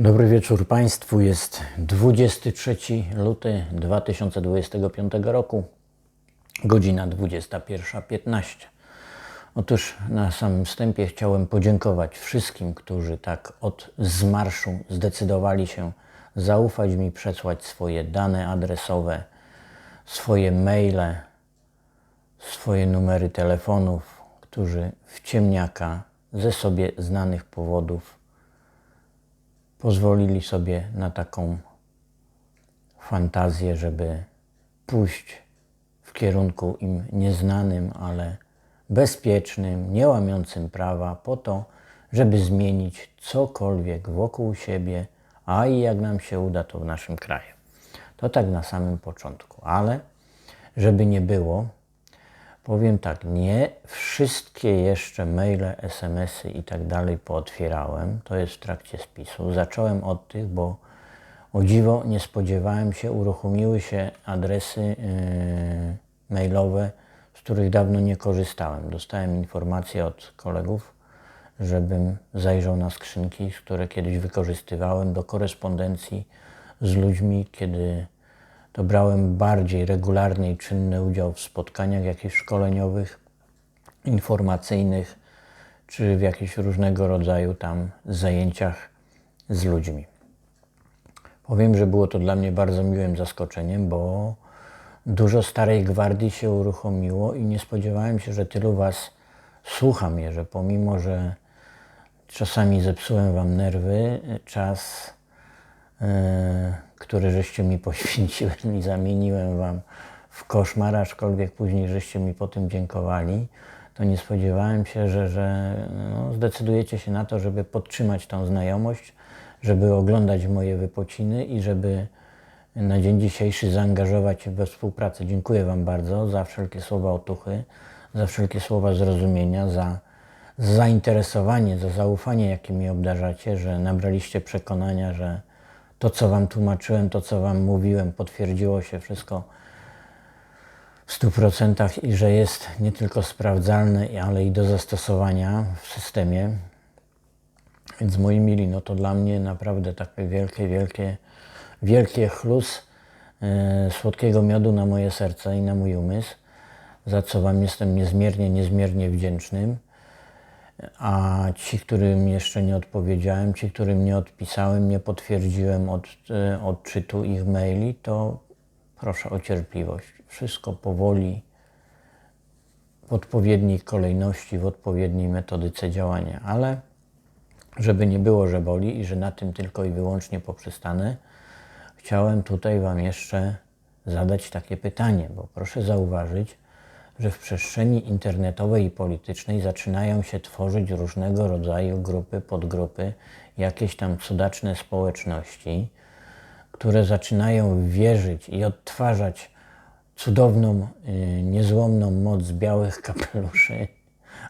Dobry wieczór Państwu. Jest 23 luty 2025 roku, godzina 21.15. Otóż na samym wstępie chciałem podziękować wszystkim, którzy tak od zmarszu zdecydowali się zaufać mi, przesłać swoje dane adresowe, swoje maile, swoje numery telefonów, którzy w ciemniaka ze sobie znanych powodów pozwolili sobie na taką fantazję, żeby pójść w kierunku im nieznanym, ale bezpiecznym, nie łamiącym prawa, po to, żeby zmienić cokolwiek wokół siebie, a i jak nam się uda, to w naszym kraju. To tak na samym początku, ale żeby nie było, powiem tak, nie wszystkie jeszcze maile, SMS-y i tak dalej pootwierałem. To jest w trakcie spisu. Zacząłem od tych, bo o dziwo nie spodziewałem się, uruchomiły się adresy yy, mailowe, z których dawno nie korzystałem. Dostałem informację od kolegów, żebym zajrzał na skrzynki, które kiedyś wykorzystywałem do korespondencji z ludźmi, kiedy to brałem bardziej regularny i czynny udział w spotkaniach jakichś szkoleniowych, informacyjnych, czy w jakichś różnego rodzaju tam zajęciach z ludźmi. Powiem, że było to dla mnie bardzo miłym zaskoczeniem, bo dużo starej gwardii się uruchomiło i nie spodziewałem się, że tylu Was słucha mnie, że pomimo, że czasami zepsułem Wam nerwy, czas które żeście mi poświęciłem i zamieniłem wam w koszmar, aczkolwiek później żeście mi po tym dziękowali, to nie spodziewałem się, że, że no, zdecydujecie się na to, żeby podtrzymać tą znajomość, żeby oglądać moje wypociny i żeby na dzień dzisiejszy zaangażować się we współpracę. Dziękuję Wam bardzo za wszelkie słowa otuchy, za wszelkie słowa zrozumienia, za zainteresowanie, za zaufanie, jakie mi obdarzacie, że nabraliście przekonania, że to, co Wam tłumaczyłem, to, co Wam mówiłem, potwierdziło się wszystko w 100% i że jest nie tylko sprawdzalne, ale i do zastosowania w systemie. Więc moi mili, no to dla mnie naprawdę takie wielkie, wielkie, wielkie chlus e, słodkiego miodu na moje serce i na mój umysł, za co Wam jestem niezmiernie, niezmiernie wdzięcznym. A ci, którym jeszcze nie odpowiedziałem, ci, którym nie odpisałem, nie potwierdziłem od, e, odczytu ich maili, to proszę o cierpliwość. Wszystko powoli, w odpowiedniej kolejności, w odpowiedniej metodyce działania. Ale żeby nie było, że boli i że na tym tylko i wyłącznie poprzestanę, chciałem tutaj Wam jeszcze zadać takie pytanie, bo proszę zauważyć, że w przestrzeni internetowej i politycznej zaczynają się tworzyć różnego rodzaju grupy, podgrupy, jakieś tam cudaczne społeczności, które zaczynają wierzyć i odtwarzać cudowną, y, niezłomną moc białych kapeluszy,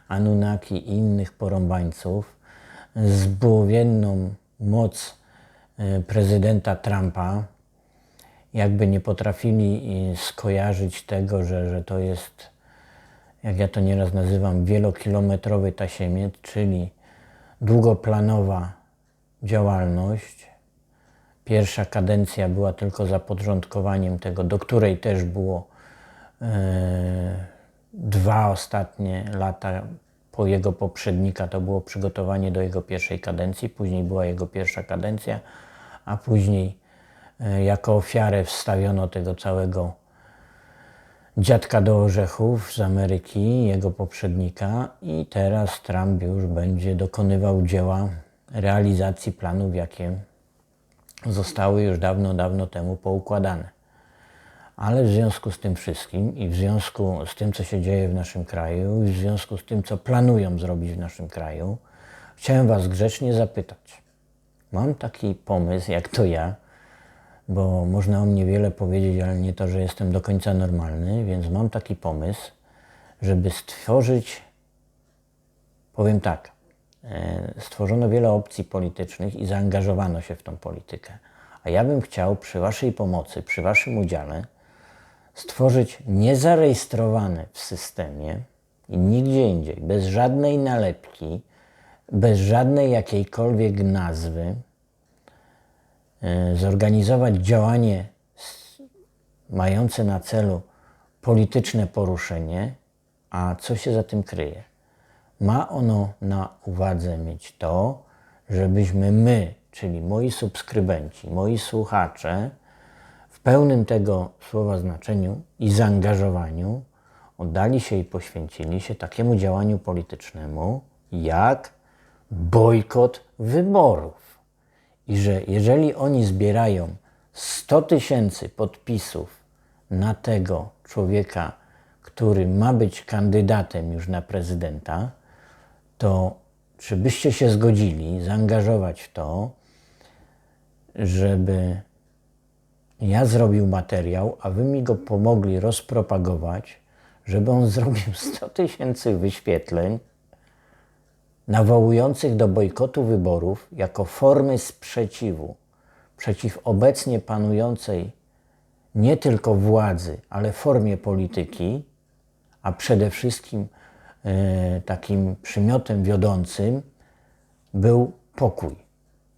Anunnaki i innych porąbańców, zbawienną moc y, prezydenta Trumpa, jakby nie potrafili y, skojarzyć tego, że, że to jest jak ja to nieraz nazywam, wielokilometrowy tasiemiec, czyli długoplanowa działalność. Pierwsza kadencja była tylko zaporządkowaniem tego, do której też było e, dwa ostatnie lata po jego poprzednika, to było przygotowanie do jego pierwszej kadencji, później była jego pierwsza kadencja, a później e, jako ofiarę wstawiono tego całego dziadka do orzechów z Ameryki, jego poprzednika, i teraz Trump już będzie dokonywał dzieła realizacji planów, jakie zostały już dawno, dawno temu poukładane. Ale w związku z tym wszystkim i w związku z tym, co się dzieje w naszym kraju, i w związku z tym, co planują zrobić w naszym kraju, chciałem Was grzecznie zapytać. Mam taki pomysł, jak to ja, bo można o mnie wiele powiedzieć, ale nie to, że jestem do końca normalny, więc mam taki pomysł, żeby stworzyć, powiem tak, e, stworzono wiele opcji politycznych i zaangażowano się w tą politykę. A ja bym chciał przy Waszej pomocy, przy Waszym udziale stworzyć niezarejestrowane w systemie i nigdzie indziej, bez żadnej nalepki, bez żadnej jakiejkolwiek nazwy, zorganizować działanie mające na celu polityczne poruszenie, a co się za tym kryje? Ma ono na uwadze mieć to, żebyśmy my, czyli moi subskrybenci, moi słuchacze, w pełnym tego słowa znaczeniu i zaangażowaniu oddali się i poświęcili się takiemu działaniu politycznemu, jak bojkot wyborów. I że jeżeli oni zbierają 100 tysięcy podpisów na tego człowieka, który ma być kandydatem już na prezydenta, to czy byście się zgodzili zaangażować w to, żeby ja zrobił materiał, a wy mi go pomogli rozpropagować, żeby on zrobił 100 tysięcy wyświetleń nawołujących do bojkotu wyborów jako formy sprzeciwu przeciw obecnie panującej nie tylko władzy, ale formie polityki, a przede wszystkim e, takim przymiotem wiodącym był pokój.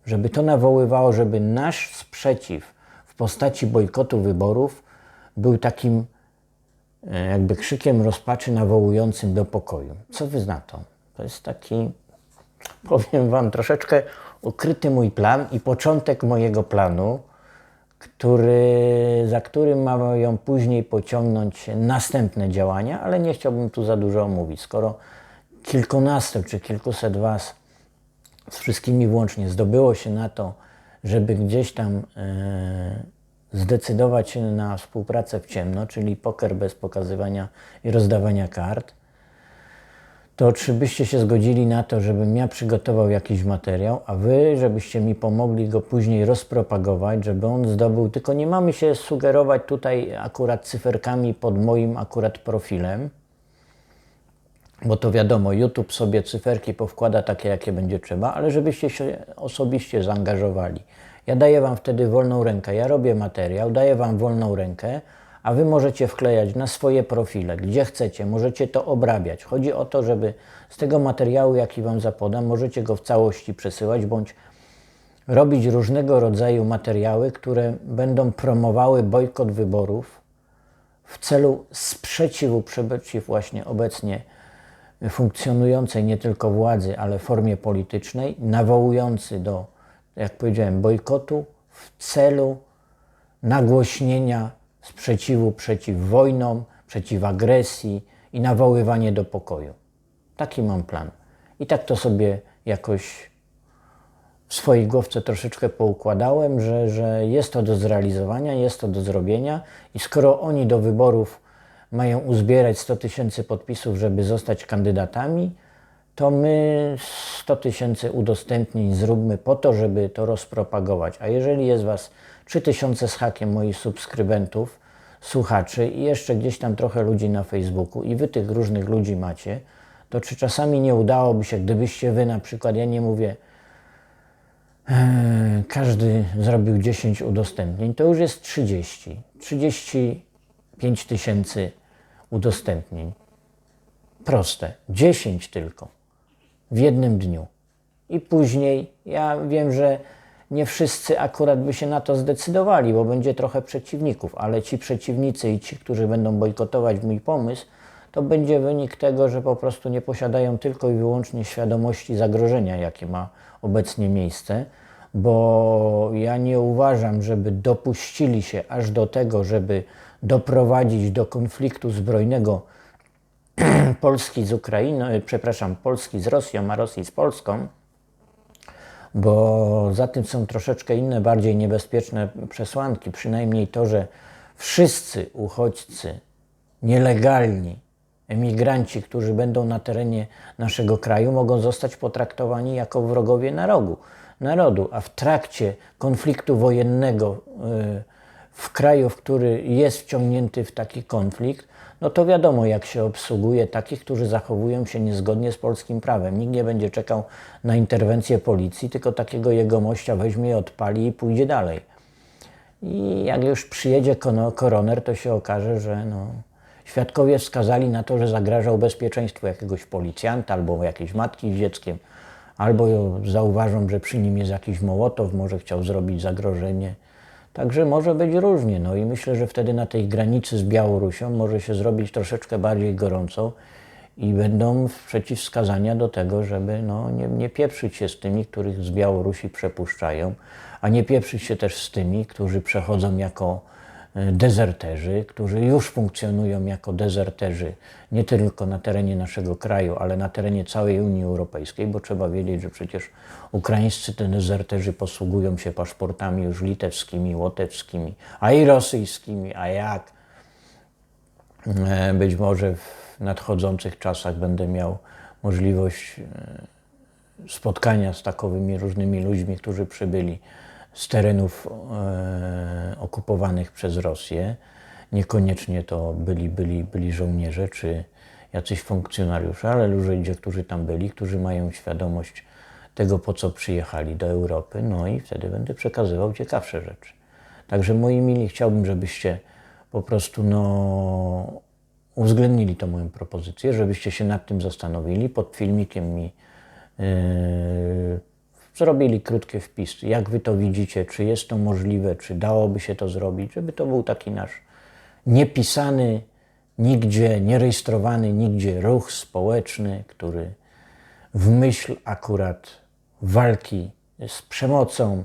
Żeby to nawoływało, żeby nasz sprzeciw w postaci bojkotu wyborów był takim e, jakby krzykiem rozpaczy nawołującym do pokoju. Co wy na to? To jest taki, powiem wam, troszeczkę ukryty mój plan i początek mojego planu, który, za którym mają później pociągnąć następne działania, ale nie chciałbym tu za dużo omówić. Skoro kilkunastu czy kilkuset was z wszystkimi włącznie zdobyło się na to, żeby gdzieś tam e, zdecydować się na współpracę w ciemno, czyli poker bez pokazywania i rozdawania kart, to czy byście się zgodzili na to, żebym ja przygotował jakiś materiał, a wy, żebyście mi pomogli go później rozpropagować, żeby on zdobył, tylko nie mamy się sugerować tutaj akurat cyferkami pod moim akurat profilem, bo to wiadomo, YouTube sobie cyferki powkłada takie, jakie będzie trzeba, ale żebyście się osobiście zaangażowali. Ja daję Wam wtedy wolną rękę, ja robię materiał, daję Wam wolną rękę, a Wy możecie wklejać na swoje profile, gdzie chcecie, możecie to obrabiać. Chodzi o to, żeby z tego materiału, jaki Wam zapodam, możecie go w całości przesyłać, bądź robić różnego rodzaju materiały, które będą promowały bojkot wyborów w celu sprzeciwu przeciw właśnie obecnie funkcjonującej nie tylko władzy, ale formie politycznej, nawołujący do, jak powiedziałem, bojkotu w celu nagłośnienia sprzeciwu przeciw wojnom, przeciw agresji i nawoływanie do pokoju. Taki mam plan. I tak to sobie jakoś w swojej głowce troszeczkę poukładałem, że, że jest to do zrealizowania, jest to do zrobienia i skoro oni do wyborów mają uzbierać 100 tysięcy podpisów, żeby zostać kandydatami, to my 100 tysięcy udostępnień zróbmy po to, żeby to rozpropagować. A jeżeli jest Was 3 tysiące z hakiem moich subskrybentów, słuchaczy i jeszcze gdzieś tam trochę ludzi na Facebooku i Wy tych różnych ludzi macie, to czy czasami nie udałoby się, gdybyście Wy na przykład, ja nie mówię, e, każdy zrobił 10 udostępnień, to już jest 30. 35 tysięcy udostępnień. Proste. 10 tylko. W jednym dniu. I później, ja wiem, że nie wszyscy akurat by się na to zdecydowali, bo będzie trochę przeciwników, ale ci przeciwnicy i ci, którzy będą bojkotować mój pomysł, to będzie wynik tego, że po prostu nie posiadają tylko i wyłącznie świadomości zagrożenia, jakie ma obecnie miejsce, bo ja nie uważam, żeby dopuścili się aż do tego, żeby doprowadzić do konfliktu zbrojnego Polski z Ukrainą, e, przepraszam, Polski z Rosją, a Rosji z Polską, bo za tym są troszeczkę inne, bardziej niebezpieczne przesłanki. Przynajmniej to, że wszyscy uchodźcy nielegalni, emigranci, którzy będą na terenie naszego kraju, mogą zostać potraktowani jako wrogowie narodu, narodu a w trakcie konfliktu wojennego y, w kraju, w który jest wciągnięty w taki konflikt, no to wiadomo, jak się obsługuje takich, którzy zachowują się niezgodnie z polskim prawem. Nikt nie będzie czekał na interwencję policji, tylko takiego jegomościa weźmie, odpali i pójdzie dalej. I jak już przyjedzie koroner, to się okaże, że no, świadkowie wskazali na to, że zagrażał bezpieczeństwu jakiegoś policjanta albo jakiejś matki z dzieckiem, albo zauważą, że przy nim jest jakiś Mołotow, może chciał zrobić zagrożenie. Także może być różnie. No i myślę, że wtedy na tej granicy z Białorusią może się zrobić troszeczkę bardziej gorąco i będą przeciwwskazania do tego, żeby no, nie, nie pieprzyć się z tymi, których z Białorusi przepuszczają, a nie pieprzyć się też z tymi, którzy przechodzą jako dezerterzy, którzy już funkcjonują jako dezerterzy nie tylko na terenie naszego kraju, ale na terenie całej Unii Europejskiej, bo trzeba wiedzieć, że przecież ukraińscy te dezerterzy posługują się paszportami już litewskimi, łotewskimi, a i rosyjskimi, a jak? E, być może w nadchodzących czasach będę miał możliwość e, spotkania z takowymi różnymi ludźmi, którzy przybyli z terenów e, okupowanych przez Rosję. Niekoniecznie to byli, byli, byli żołnierze czy jacyś funkcjonariusze, ale ludzie, którzy tam byli, którzy mają świadomość tego, po co przyjechali do Europy, no i wtedy będę przekazywał ciekawsze rzeczy. Także moi mili, chciałbym, żebyście po prostu no, uwzględnili tą moją propozycję, żebyście się nad tym zastanowili. Pod filmikiem mi yy, zrobili krótkie wpisy, jak wy to widzicie, czy jest to możliwe, czy dałoby się to zrobić, żeby to był taki nasz niepisany, nigdzie, nierejestrowany nigdzie ruch społeczny, który w myśl akurat walki z przemocą,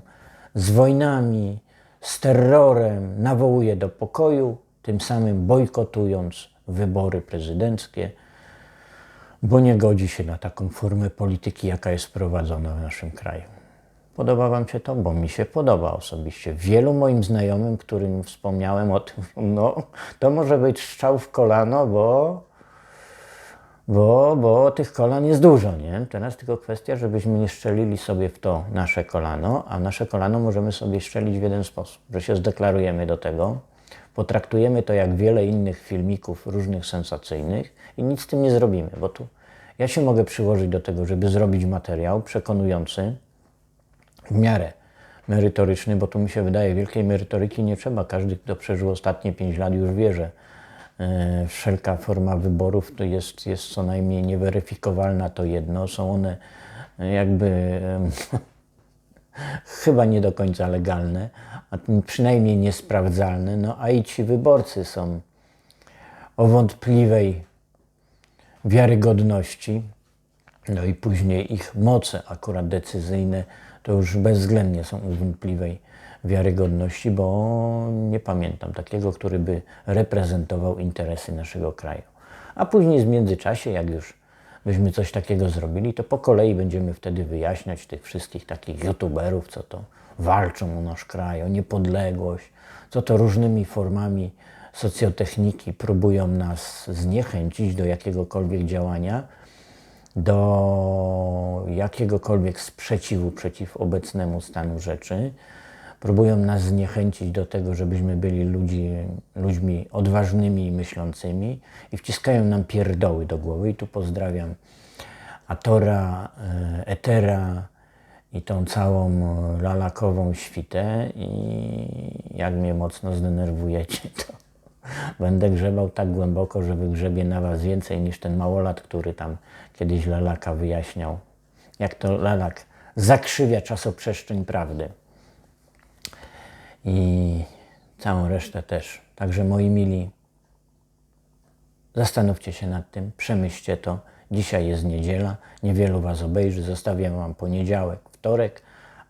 z wojnami, z terrorem nawołuje do pokoju, tym samym bojkotując wybory prezydenckie, bo nie godzi się na taką formę polityki, jaka jest prowadzona w naszym kraju. Podoba Wam się to? Bo mi się podoba osobiście. Wielu moim znajomym, którym wspomniałem o tym, no to może być strzał w kolano, bo, bo, bo tych kolan jest dużo, nie? Teraz tylko kwestia, żebyśmy nie strzelili sobie w to nasze kolano, a nasze kolano możemy sobie strzelić w jeden sposób, że się zdeklarujemy do tego, potraktujemy to jak wiele innych filmików różnych sensacyjnych i nic z tym nie zrobimy, bo tu ja się mogę przyłożyć do tego, żeby zrobić materiał przekonujący, w miarę merytoryczny, bo tu mi się wydaje, wielkiej merytoryki nie trzeba. Każdy, kto przeżył ostatnie 5 lat już wie, że e, wszelka forma wyborów to jest, jest co najmniej nieweryfikowalna, to jedno. Są one jakby chyba nie do końca legalne, a przynajmniej niesprawdzalne. No a i ci wyborcy są o wątpliwej wiarygodności, no i później ich moce akurat decyzyjne to już bezwzględnie są o wątpliwej wiarygodności, bo nie pamiętam takiego, który by reprezentował interesy naszego kraju. A później w międzyczasie, jak już byśmy coś takiego zrobili, to po kolei będziemy wtedy wyjaśniać tych wszystkich takich youtuberów, co to walczą o nasz kraj, o niepodległość, co to różnymi formami socjotechniki próbują nas zniechęcić do jakiegokolwiek działania, do jakiegokolwiek sprzeciwu przeciw obecnemu stanu rzeczy. Próbują nas zniechęcić do tego, żebyśmy byli ludzi, ludźmi odważnymi i myślącymi i wciskają nam pierdoły do głowy. I tu pozdrawiam Atora, e, Etera i tą całą lalakową świtę. I jak mnie mocno zdenerwujecie, to będę grzebał tak głęboko, że wygrzebie na was więcej niż ten małolat, który tam kiedyś lalaka wyjaśniał, jak to lalak zakrzywia czasoprzestrzeń prawdy i całą resztę też. Także moi mili, zastanówcie się nad tym, przemyślcie to. Dzisiaj jest niedziela, niewielu Was obejrzy, zostawiam Wam poniedziałek, wtorek,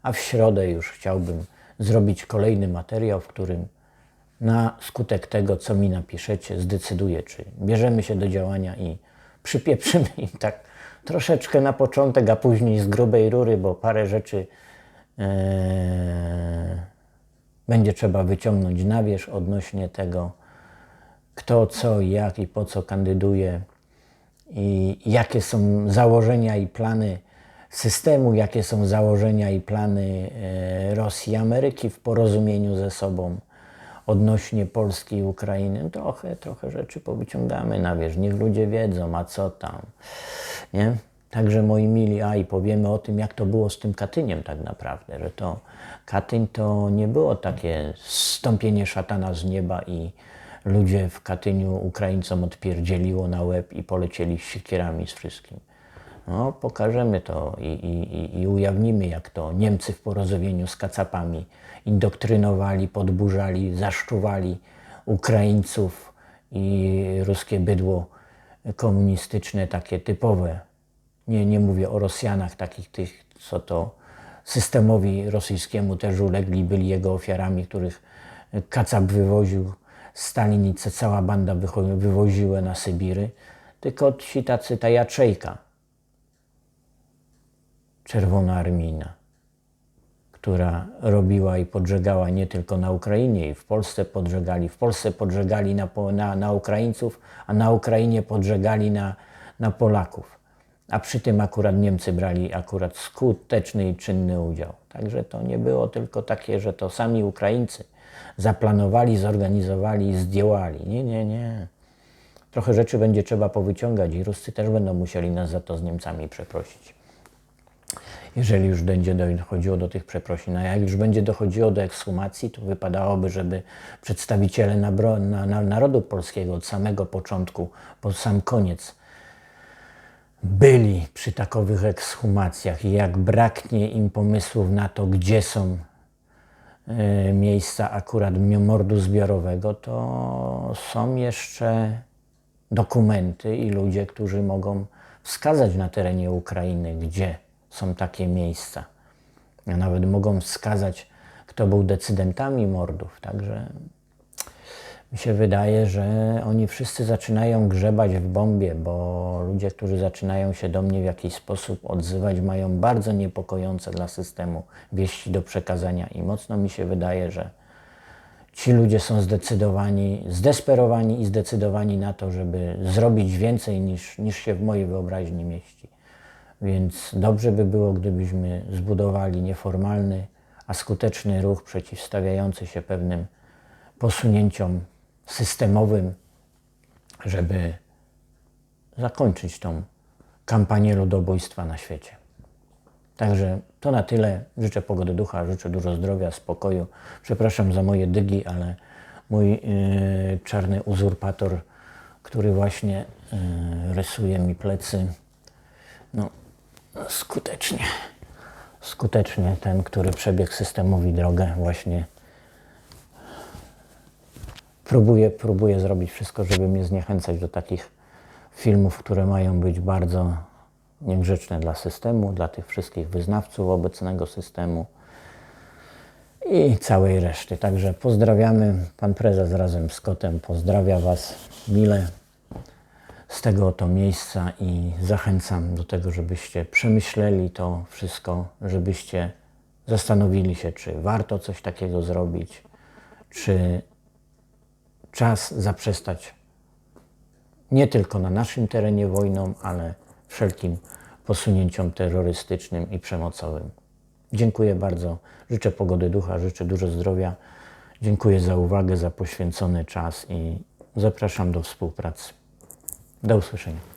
a w środę już chciałbym zrobić kolejny materiał, w którym na skutek tego, co mi napiszecie, zdecyduję, czy bierzemy się do działania i przypieprzymy im tak troszeczkę na początek, a później z grubej rury, bo parę rzeczy. Ee, będzie trzeba wyciągnąć na wierzch odnośnie tego, kto, co, jak i po co kandyduje i jakie są założenia i plany systemu, jakie są założenia i plany e, Rosji i Ameryki w porozumieniu ze sobą odnośnie Polski i Ukrainy. Trochę, trochę rzeczy powyciągamy na wierzch. Niech ludzie wiedzą, a co tam. Nie? Także moi mili, a i powiemy o tym, jak to było z tym Katyniem tak naprawdę, że to Katyń to nie było takie stąpienie szatana z nieba i ludzie w Katyniu Ukraińcom odpierdzieliło na łeb i polecieli siekierami z wszystkim. No, pokażemy to i, i, i- i ujawnimy, jak to Niemcy w porozumieniu z Kacapami indoktrynowali, podburzali, zaszczuwali Ukraińców i ruskie bydło komunistyczne, takie typowe. Nie, nie mówię o Rosjanach, takich tych, co to systemowi rosyjskiemu też ulegli, byli jego ofiarami, których Kacap wywoził, Stalin i ca- cała banda wywoziły na Sybiry, tylko ci tacy, ta Jaczejka, czerwonoarmijna, która robiła i podżegała nie tylko na Ukrainie, i w Polsce podżegali. W Polsce podżegali na, na, na Ukraińców, a na Ukrainie podżegali na, na Polaków. A przy tym akurat Niemcy brali akurat skuteczny i czynny udział. Także to nie było tylko takie, że to sami Ukraińcy zaplanowali, zorganizowali i zdjęłali. Nie, nie, nie. Trochę rzeczy będzie trzeba powyciągać i Ruscy też będą musieli nas za to z Niemcami przeprosić jeżeli już będzie dochodziło do tych przeprosin. A jak już będzie dochodziło do ekshumacji, to wypadałoby, żeby przedstawiciele nabro- na, na, narodu polskiego od samego początku po sam koniec byli przy takowych ekshumacjach i jak braknie im pomysłów na to, gdzie są e, miejsca akurat mordu zbiorowego, to są jeszcze dokumenty i ludzie, którzy mogą wskazać na terenie Ukrainy, gdzie są takie miejsca. A nawet mogą wskazać, kto był decydentami mordów. Także mi się wydaje, że oni wszyscy zaczynają grzebać w bombie, bo ludzie, którzy zaczynają się do mnie w jakiś sposób odzywać, mają bardzo niepokojące dla systemu wieści do przekazania i mocno mi się wydaje, że ci ludzie są zdecydowani, zdesperowani i zdecydowani na to, żeby zrobić więcej niż, niż się w mojej wyobraźni mieści. Więc dobrze by było, gdybyśmy zbudowali nieformalny, a skuteczny ruch przeciwstawiający się pewnym posunięciom systemowym, żeby zakończyć tą kampanię ludobójstwa na świecie. Także to na tyle. Życzę pogody ducha, życzę dużo zdrowia, spokoju. Przepraszam za moje dygi, ale mój yy, czarny uzurpator, który właśnie yy, rysuje mi plecy, no skutecznie, skutecznie ten, który przebiegł systemowi drogę, właśnie próbuje, próbuje zrobić wszystko, żeby mnie zniechęcać do takich filmów, które mają być bardzo niegrzeczne dla systemu, dla tych wszystkich wyznawców obecnego systemu i całej reszty. Także pozdrawiamy. Pan prezes razem z kotem pozdrawia Was mile z tego oto miejsca i zachęcam do tego, żebyście przemyśleli to wszystko, żebyście zastanowili się, czy warto coś takiego zrobić, czy czas zaprzestać nie tylko na naszym terenie wojną, ale wszelkim posunięciom terrorystycznym i przemocowym. Dziękuję bardzo. Życzę pogody ducha, życzę dużo zdrowia. Dziękuję za uwagę, za poświęcony czas i zapraszam do współpracy. Do usłyszenia.